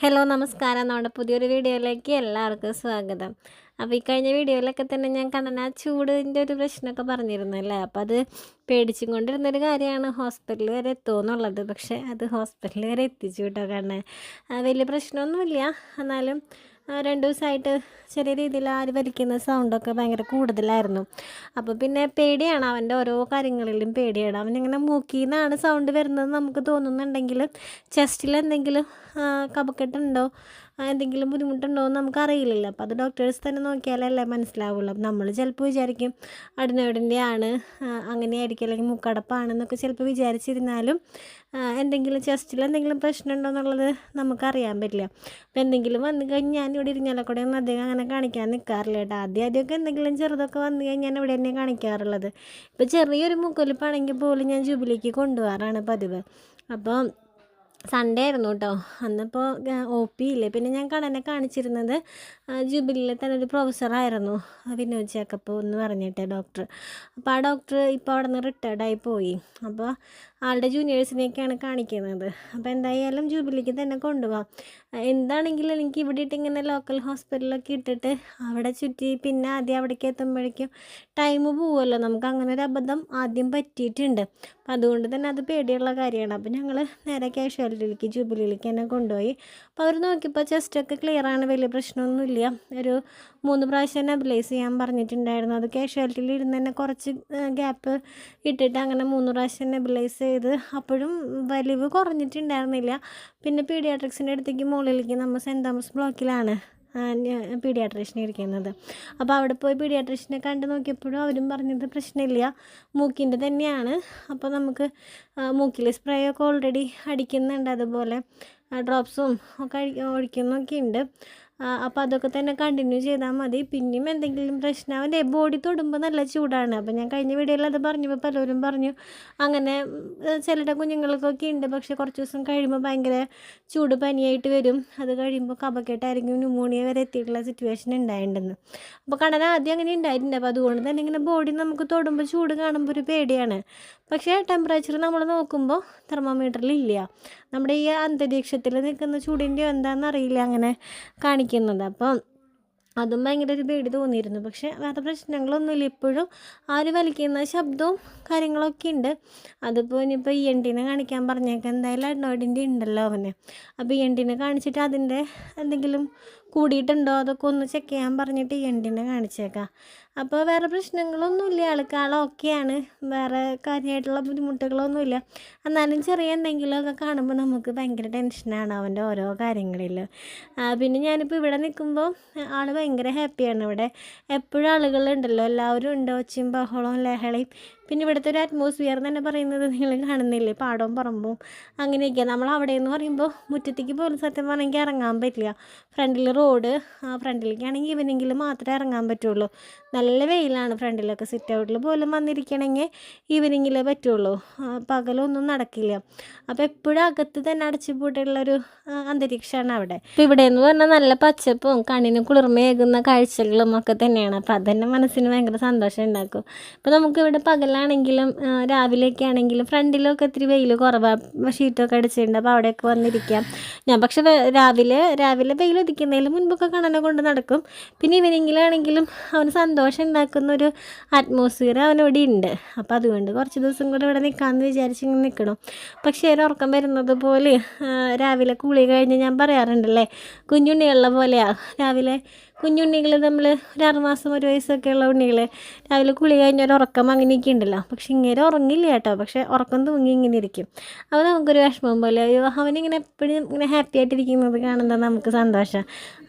Hello നമസ്കാരം. നമ്മുടെ പുതിയൊരു വീഡിയോയിലേക്ക് എല്ലാവർക്കും സ്വാഗതം. അപ്പോൾ ഈ കഴിഞ്ഞ വീഡിയോയിലൊക്കെ തന്നെ ഞാൻ കണ്ണന ചൂടിന്റെ ഒരു പ്രശ്നമൊക്കെ പറഞ്ഞിരുന്നല്ലേ അപ്പോൾ അത് പേടിച്ചും കൊണ്ടിരുന്നൊരു കാര്യമാണ് ഹോസ്പിറ്റലിൽ വരെ എത്തുമെന്നുള്ളത്. പക്ഷേ അത് ഹോസ്പിറ്റലിൽ വരെ എത്തിച്ചു കേട്ടോ കണ്ണൻ. വലിയ പ്രശ്നമൊന്നുമില്ല. എന്നാലും രണ്ട് ദിവസമായിട്ട് ചെറിയ രീതിയിൽ ആര് വലിക്കുന്ന സൗണ്ടൊക്കെ ഭയങ്കര കൂടുതലായിരുന്നു. അപ്പോൾ പിന്നെ പേടിയാണ് അവന്റെ ഓരോ കാര്യങ്ങളിലും പേടിയാണ്. അവനിങ്ങനെ മൂക്കിൽ നിന്നാണ് സൗണ്ട് വരുന്നത് നമുക്ക് തോന്നുന്നുണ്ടെങ്കിൽ ചെസ്റ്റിൽ എന്തെങ്കിലും കപക്കെട്ടുണ്ടോ എന്തെങ്കിലും ബുദ്ധിമുട്ടുണ്ടോ എന്ന് നമുക്കറിയില്ലല്ലോ. അപ്പോൾ അത് ഡോക്ടേഴ്സ് തന്നെ നോക്കിയാലല്ലേ മനസ്സിലാവുള്ളൂ. അപ്പം നമ്മൾ ചിലപ്പോൾ വിചാരിക്കും അടിനോടിന്റെ ആണ് അങ്ങനെയായിരിക്കും. അല്ലെങ്കിൽ മുക്കടപ്പാണെന്നൊക്കെ ചിലപ്പോൾ വിചാരിച്ചിരുന്നാലും എന്തെങ്കിലും ചെസ്റ്റിൽ എന്തെങ്കിലും പ്രശ്നമുണ്ടോ എന്നുള്ളത് നമുക്കറിയാൻ പറ്റില്ല. അപ്പോൾ എന്തെങ്കിലും വന്നു കഴിഞ്ഞാൽ ഇവിടെ ഇരിഞ്ഞാലക്കൂടെ ഒന്നും അധികം അങ്ങനെ കാണിക്കാൻ നിൽക്കാറില്ല കേട്ടോ. ആദ്യം ആദ്യമൊക്കെ എന്തെങ്കിലും ചെറുതൊക്കെ വന്നു കഴിഞ്ഞാൽ ഇവിടെ തന്നെ കാണിക്കാറുള്ളത്. ഇപ്പോൾ ചെറിയൊരു മുക്കൊലിപ്പാണെങ്കിൽ പോലും ഞാൻ ജൂബിലേക്ക് കൊണ്ടുപോകാറാണ് പതിവ്. അപ്പോൾ സൺഡേ ആയിരുന്നു കേട്ടോ അന്നിപ്പോൾ ഒ പി ഇല്ലേ? പിന്നെ ഞാൻ കടനെ കാണിച്ചിരുന്നത് ജൂബിലിയിലെ തന്നെ ഒരു പ്രൊഫസറായിരുന്നു വിനോദ് ചേക്കപ്പ് എന്ന് പറഞ്ഞിട്ട് ഡോക്ടർ അപ്പോൾ ആ ഡോക്ടർ ഇപ്പോൾ അവിടെ നിന്ന് റിട്ടയർഡായി പോയി. അപ്പോൾ ആളുടെ ജൂനിയേഴ്സിനെയൊക്കെയാണ് കാണിക്കുന്നത്. അപ്പോൾ എന്തായാലും ജൂബിലിക്ക് തന്നെ കൊണ്ടുപോകാം. എന്താണെങ്കിലും എനിക്ക് ഇവിടെ ഇട്ട് ഇങ്ങനെ ലോക്കൽ ഹോസ്പിറ്റലൊക്കെ ഇട്ടിട്ട് അവിടെ ചുറ്റി പിന്നെ ആദ്യം അവിടേക്ക് എത്തുമ്പോഴേക്കും ടൈം പോവുമല്ലോ. നമുക്ക് അങ്ങനെ ഒരു അബദ്ധം ആദ്യം പറ്റിയിട്ടുണ്ട്. അപ്പം അതുകൊണ്ട് തന്നെ അത് പേടിയുള്ള കാര്യമാണ്. അപ്പോൾ ഞങ്ങൾ നേരെ കാഷ്വാലിറ്റിയിലേക്ക് ജൂബിലിയിലേക്ക് തന്നെ കൊണ്ടുപോയി. അപ്പോൾ അവർ നോക്കിയപ്പോൾ ചെസ്റ്റൊക്കെ ക്ലിയർ ആണ് വലിയ പ്രശ്നമൊന്നുമില്ല. ഒരു മൂന്ന് പ്രാവശ്യം നെബിലൈസ് ചെയ്യാൻ പറഞ്ഞിട്ടുണ്ടായിരുന്നു. അത് കാഷ്വാലിറ്റിയിൽ ഇരുന്ന് തന്നെ കുറച്ച് ഗ്യാപ്പ് ഇട്ടിട്ട് അങ്ങനെ മൂന്ന് പ്രാവശ്യം നെബിലൈസ് ചെയ്ത്. അപ്പോഴും വലിവ് കുറഞ്ഞിട്ടുണ്ടായിരുന്നില്ല. പിന്നെ പീഡിയാട്രിക്സിന്റെ അടുത്തേക്ക് മുകളിലേക്ക് നമ്മൾ സെന്റ് തോമസ് ബ്ലോക്കിലാണ് പീഡിയാട്രീഷ്യൻ ഇരിക്കുന്നത്. അപ്പോൾ അവിടെ പോയി പീഡിയാട്രീഷ്യനെ കണ്ട് നോക്കിയപ്പോഴും അവരും പറഞ്ഞത് പ്രശ്നമില്ല. മൂക്കിന്റെ തന്നെയാണ്. അപ്പോൾ നമുക്ക് മൂക്കിൽ സ്പ്രേ ഒക്കെ ഓൾറെഡി അടിക്കുന്നുണ്ട്. അതുപോലെ ഡ്രോപ്സും ഒക്കെ ഒഴിക്കുന്നൊക്കെ ഉണ്ട് അപ്പോൾ അതൊക്കെ തന്നെ കണ്ടിന്യൂ ചെയ്താൽ മതി. പിന്നെയും എന്തെങ്കിലും പ്രശ്നം അവന്റെ ബോഡി തൊടുമ്പോൾ നല്ല ചൂടാണ്. അപ്പോൾ ഞാൻ കഴിഞ്ഞ വീഡിയോയിൽ അത് പറഞ്ഞപ്പോൾ പലരും പറഞ്ഞു അങ്ങനെ ചിലരുടെ കുഞ്ഞുങ്ങൾക്കൊക്കെ ഉണ്ട് പക്ഷെ കുറച്ച് ദിവസം കഴിയുമ്പോൾ ഭയങ്കര ചൂട് പനിയായിട്ട് വരും. അത് കഴിയുമ്പോൾ കഫക്കെട്ടായിരിക്കും. ന്യൂമോണിയ വരെ എത്തിയിട്ടുള്ള സിറ്റുവേഷൻ ഉണ്ടായിട്ടുണ്ടെന്ന് അപ്പോൾ കടന ആദ്യം അങ്ങനെ ഉണ്ടായിട്ടുണ്ട് അപ്പോൾ അതുകൊണ്ട് തന്നെ ഇങ്ങനെ ബോഡി നമുക്ക് തൊടുമ്പോൾ ചൂട് കാണുമ്പോൾ ഒരു പേടിയാണ്. പക്ഷേ ടെമ്പറേച്ചർ നമ്മൾ നോക്കുമ്പോൾ തെർമോമീറ്ററിൽ ഇല്ല നമ്മുടെ ഈ അന്തരീക്ഷത്തിൽ നിൽക്കുന്ന ചൂടിന്റെയോ എന്താണെന്ന് അറിയില്ല അങ്ങനെ കാണിക്കുന്നത് അപ്പം അതും ഭയങ്കര ഒരു പേടി തോന്നിയിരുന്നു. പക്ഷേ വേറെ പ്രശ്നങ്ങളൊന്നുമില്ല. ഇപ്പോഴും ആ ഒരു വലിക്കുന്ന ശബ്ദവും കാര്യങ്ങളൊക്കെ ഉണ്ട്. അതിപ്പോൾ ഇനിയിപ്പോൾ ഇ എൻ കാണിക്കാൻ പറഞ്ഞേക്കാം. എന്തായാലും അഡ്നോയിഡിന്റെ ഉണ്ടല്ലോ അവന്. അപ്പോൾ ഇ എൻ കാണിച്ചിട്ട് അതിന്റെ എന്തെങ്കിലും കൂടിയിട്ടുണ്ടോ? അതൊക്കെ ഒന്ന് ചെക്ക് ചെയ്യാൻ പറഞ്ഞിട്ട് ഇ എൻ കാണിച്ചേക്കാം. അപ്പോൾ വേറെ പ്രശ്നങ്ങളൊന്നുമില്ല. ആൾക്ക് ആൾ ഓക്കെയാണ്. വേറെ കാര്യമായിട്ടുള്ള ബുദ്ധിമുട്ടുകളൊന്നുമില്ല. എന്നാലും ചെറിയ എന്തെങ്കിലുമൊക്കെ കാണുമ്പോൾ നമുക്ക് ഭയങ്കര ടെൻഷനാണ് അവന്റെ ഓരോ കാര്യങ്ങളിൽ പിന്നെ ഞാനിപ്പോൾ ഇവിടെ നിൽക്കുമ്പോൾ ആൾ ഭയങ്കര ഹാപ്പിയാണ് ഇവിടെ. എപ്പോഴും ആളുകളുണ്ടല്ലോ. എല്ലാവരും ഉണ്ട്? ഒച്ചയും ബഹളവും ലഹളയും പിന്നെ ഇവിടുത്തെ ഒരു അറ്റ്മോസ്ഫിയർ തന്നെ പറയുന്നത് നിങ്ങൾ കാണുന്നില്ലേ? പാടവും പറമ്പും അങ്ങനെയൊക്കെ നമ്മൾ അവിടെ എന്ന് പറയുമ്പോൾ മുറ്റത്തേക്ക് പോലും സത്യം പറഞ്ഞെങ്കിൽ ഇറങ്ങാൻ പറ്റില്ല. ഫ്രണ്ടിൽ റോഡ് ആ ഫ്രണ്ടിലേക്കാണെങ്കിൽ ഇവനെങ്കിൽ മാത്രമേ ഇറങ്ങാൻ പറ്റുള്ളൂ. നല്ല വെയിലാണ് ഫ്രണ്ടിലൊക്കെ സിറ്റ് ഔട്ടിൽ പോലും വന്നിരിക്കണമെങ്കിൽ ഈവനിങ്ങിലേ പറ്റുള്ളൂ. പകലൊന്നും നടക്കില്ല. അപ്പോൾ എപ്പോഴും അകത്ത് തന്നെ അടച്ചുപൂട്ടുള്ളൊരു അന്തരീക്ഷമാണ് അവിടെ. അപ്പോൾ ഇവിടെ എന്ന് പറഞ്ഞാൽ നല്ല പച്ചപ്പും കണ്ണിന് കുളിർമയേകുന്ന കാഴ്ചകളും ഒക്കെ തന്നെയാണ്. അപ്പോൾ അതന്നെ മനസ്സിന് ഭയങ്കര സന്തോഷം ഉണ്ടാക്കും. ഇപ്പോൾ നമുക്ക് ഇവിടെ പകലാണെങ്കിലും ആ, രാവിലെയൊക്കെ ആണെങ്കിലും ഫ്രണ്ടിലൊക്കെ ഇത്തിരി വെയിൽ കുറവാണ് ഷീറ്റൊക്കെ അടിച്ചിട്ടുണ്ട്. അപ്പോൾ അവിടെയൊക്കെ വന്നിരിക്കാം. ഞാൻ പക്ഷെ രാവിലെ രാവിലെ വെയിൽ ഉദിക്കുന്നതിന് മുൻപൊക്കെ കണ്ണനെ കൊണ്ട് നടക്കും. പിന്നെ ഈവനിങ്ങിലാണെങ്കിലും അവന് സന്തോഷം ഉണ്ടാക്കുന്ന ഒരു അറ്റ്മോസ്ഫിയർ അവനവിടെ ഉണ്ട് അപ്പോൾ അതുകൊണ്ട് കുറച്ച് ദിവസം കൂടെ ഇവിടെ നിൽക്കാമെന്ന് വിചാരിച്ച് ഇങ്ങനെ നിൽക്കണം പക്ഷേ ഒരു ഉറക്കം വരുന്നത് പോലെ രാവിലെ കുളി കഴിഞ്ഞ് ഞാൻ പറയാറുണ്ടല്ലേ കുഞ്ഞുണ്ണിയുള്ള പോലെയാണ് രാവിലെ കുഞ്ഞുണ്ണികൾ നമ്മൾ ഒരു ആറുമാസം ഒരു വയസ്സൊക്കെ ഉള്ള ഉണ്ണികൾ രാവിലെ കുളി കഴിഞ്ഞ ഒരു ഉറക്കം അങ്ങനെയൊക്കെ ഉണ്ടല്ലോ. പക്ഷെ ഇങ്ങനെ ഉറങ്ങില്ല കേട്ടോ. പക്ഷെ ഉറക്കം തൂങ്ങി ഇങ്ങനെ ഇരിക്കും. അപ്പോൾ നമുക്കൊരു വിഷമം പോലെ അയ്യോ അവനിങ്ങനെ എപ്പോഴും ഇങ്ങനെ ഹാപ്പി ആയിട്ടിരിക്കുന്നത് കാണുന്നത് നമുക്ക് സന്തോഷം.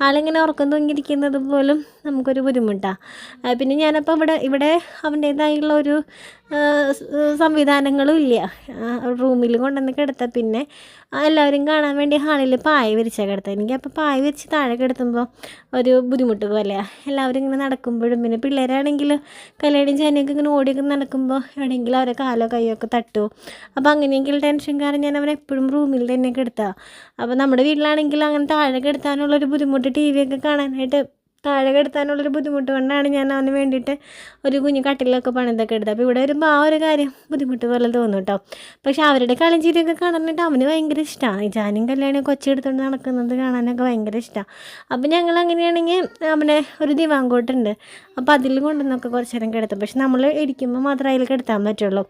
ആളിങ്ങനെ ഉറക്കം തൂങ്ങിയിരിക്കുന്നത് പോലും നമുക്കൊരു ബുദ്ധിമുട്ടാണ് പിന്നെ ഞാനപ്പോൾ ഇവിടെ ഇവിടെ അവന്റേതായുള്ള ഒരു സംവിധാനങ്ങളും ഇല്ല. റൂമിൽ കൊണ്ടുവന്ന് കിടത്താൽ പിന്നെ എല്ലാവരും കാണാൻ വേണ്ടി ഹാളിൽ പായ വിരിച്ചാൽ കിടത്തുക എനിക്ക് അപ്പോൾ പായ വിരിച്ച് താഴെ കിടത്തുമ്പോൾ ഒരു ബുദ്ധിമുട്ട് പോലെയാണ് എല്ലാവരും ഇങ്ങനെ നടക്കുമ്പോഴും പിന്നെ പിള്ളേരാണെങ്കിൽ കല്യാണം ചാനയൊക്കെ ഇങ്ങനെ ഓടിയൊക്കെ നടക്കുമ്പോൾ എവിടെയെങ്കിലും അവരെ കാലോ കൈയോ ഒക്കെ തട്ടുമോ അപ്പോൾ അങ്ങനെയെങ്കിലും ടെൻഷൻ കാരണം ഞാൻ അവനെ എപ്പോഴും റൂമിൽ തന്നെ കിടത്തുക അപ്പോൾ നമ്മുടെ വീട്ടിലാണെങ്കിൽ അങ്ങനെ താഴെ കിടത്താനുള്ളൊരു ബുദ്ധിമുട്ട് ടി വി ഒക്കെ കാണാനായിട്ട് താഴെ കിടത്താനുള്ളൊരു ബുദ്ധിമുട്ട് കൊണ്ടാണ് ഞാൻ അവന് വേണ്ടിയിട്ട് ഒരു കുഞ്ഞു കട്ടിലൊക്കെ പണിതൊക്കെ എടുത്തത്. അപ്പോൾ ഇവിടെ വരുമ്പോൾ ആ ഒരു കാര്യം ബുദ്ധിമുട്ട് പോലെ തോന്നും കേട്ടോ. പക്ഷെ അവരുടെ കളിയും ചിരിയൊക്കെ കാണാനായിട്ട് അവന് ഭയങ്കര ഇഷ്ടമാണ് ഈ ജാനും കല്യാണം കൊച്ചെടുത്തുകൊണ്ട് നടക്കുന്നത് കാണാനൊക്കെ ഭയങ്കര ഇഷ്ടമാണ് അപ്പോൾ ഞങ്ങൾ അങ്ങനെയാണെങ്കിൽ അവനെ ഒരു ദിവാങ്കോട്ടുണ്ട്. അപ്പോൾ അതിൽ കൊണ്ടുവന്നൊക്കെ കുറച്ച് നേരം കിടത്തും. പക്ഷെ നമ്മൾ ഇരിക്കുമ്പോൾ മാത്രമേ അതിൽ കിടത്താൻ പറ്റുള്ളൂ.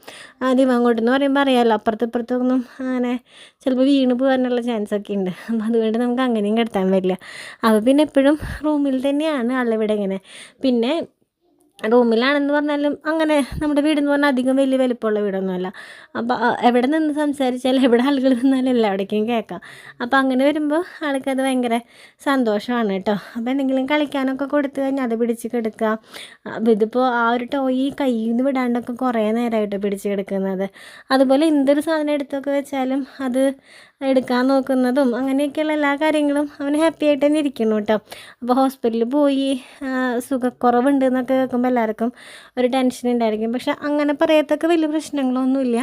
ആ ദിവാങ്കോട്ട് എന്ന് പറയുമ്പോൾ അറിയാമല്ലോ അപ്പുറത്ത് ഇപ്പുറത്തൊന്നും അങ്ങനെ ചിലപ്പോൾ വീണ് പോകാനുള്ള ചാൻസ് ഒക്കെ ഉണ്ട്. അപ്പോൾ അതുകൊണ്ട് നമുക്ക് അങ്ങനെയും കിടത്താൻ പറ്റില്ല. അപ്പോൾ പിന്നെ എപ്പോഴും റൂമിൽ തന്നെയാണ് ആളിവിടെ ഇങ്ങനെ. പിന്നെ റൂമിലാണെന്ന് പറഞ്ഞാലും അങ്ങനെ നമ്മുടെ വീടെന്ന് പറഞ്ഞാൽ അധികം വലിയ വലിപ്പമുള്ള വീടൊന്നുമല്ല. അപ്പോൾ എവിടെ നിന്ന് സംസാരിച്ചാലും എവിടെ ആളുകൾ നിന്നാലും എല്ലാവിടേക്കും കേൾക്കാം. അപ്പോൾ അങ്ങനെ വരുമ്പോൾ ആൾക്കത് ഭയങ്കര സന്തോഷമാണ് കേട്ടോ. അപ്പോൾ എന്തെങ്കിലും കളിക്കാനൊക്കെ കൊടുത്തു കഴിഞ്ഞാൽ അത് പിടിച്ച് കിടക്കുക. ഇതിപ്പോൾ ആ ഒരു ടോയി കയ്യിൽ നിന്ന് വിടാണ്ടൊക്കെ കുറേ നേരമായിട്ട് പിടിച്ച് കിടക്കുന്നത്. അതുപോലെ എന്തൊരു സാധനം എടുത്തൊക്കെ വെച്ചാലും അത് എടുക്കാൻ നോക്കുന്നതും അങ്ങനെയൊക്കെയുള്ള എല്ലാ കാര്യങ്ങളും അവന് ഹാപ്പി ആയിട്ട് തന്നെ ഇരിക്കുന്നു കേട്ടോ. അപ്പോൾ ഹോസ്പിറ്റലിൽ പോയി സുഖക്കുറവുണ്ട് എന്നൊക്കെ കേൾക്കുമ്പോൾ എല്ലാവർക്കും ഒരു ടെൻഷൻ ഉണ്ടായിരിക്കും. പക്ഷെ അങ്ങനെ പറയത്തക്ക വലിയ പ്രശ്നങ്ങളൊന്നുമില്ല.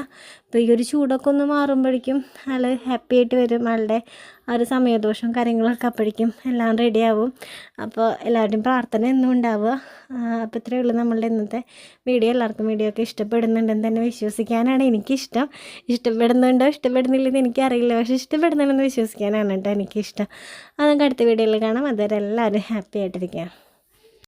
അപ്പോൾ ഈ ഒരു ചൂടൊക്കെ ഒന്ന് മാറുമ്പോഴേക്കും ആൾ ഹാപ്പി ആയിട്ട് വരും. ആളുടെ ആ ഒരു സമയദോഷവും കാര്യങ്ങളൊക്കെ അപ്പോഴേക്കും എല്ലാം റെഡിയാവും അപ്പോൾ എല്ലാവരുടെയും പ്രാർത്ഥന എന്നും ഉണ്ടാവുക. അപ്പോൾ ഇത്രയേ ഉള്ളൂ നമ്മളുടെ ഇന്നത്തെ വീഡിയോ എല്ലാവർക്കും വീഡിയോ ഒക്കെ ഇഷ്ടപ്പെടുന്നുണ്ടെന്ന് തന്നെ വിശ്വസിക്കാനാണ് എനിക്കിഷ്ടം. ഇഷ്ടപ്പെടുന്നുണ്ടോ ഇഷ്ടപ്പെടുന്നില്ലെന്ന് എനിക്കറിയില്ല. പക്ഷെ ഇഷ്ടപ്പെടുന്നുണ്ടെന്ന് വിശ്വസിക്കാനാണ് കേട്ടോ എനിക്കിഷ്ടം. അത് നമുക്ക് അടുത്ത വീഡിയോയിൽ കാണാം. അതുവരെ എല്ലാവരും ഹാപ്പി ആയിട്ടിരിക്കുക.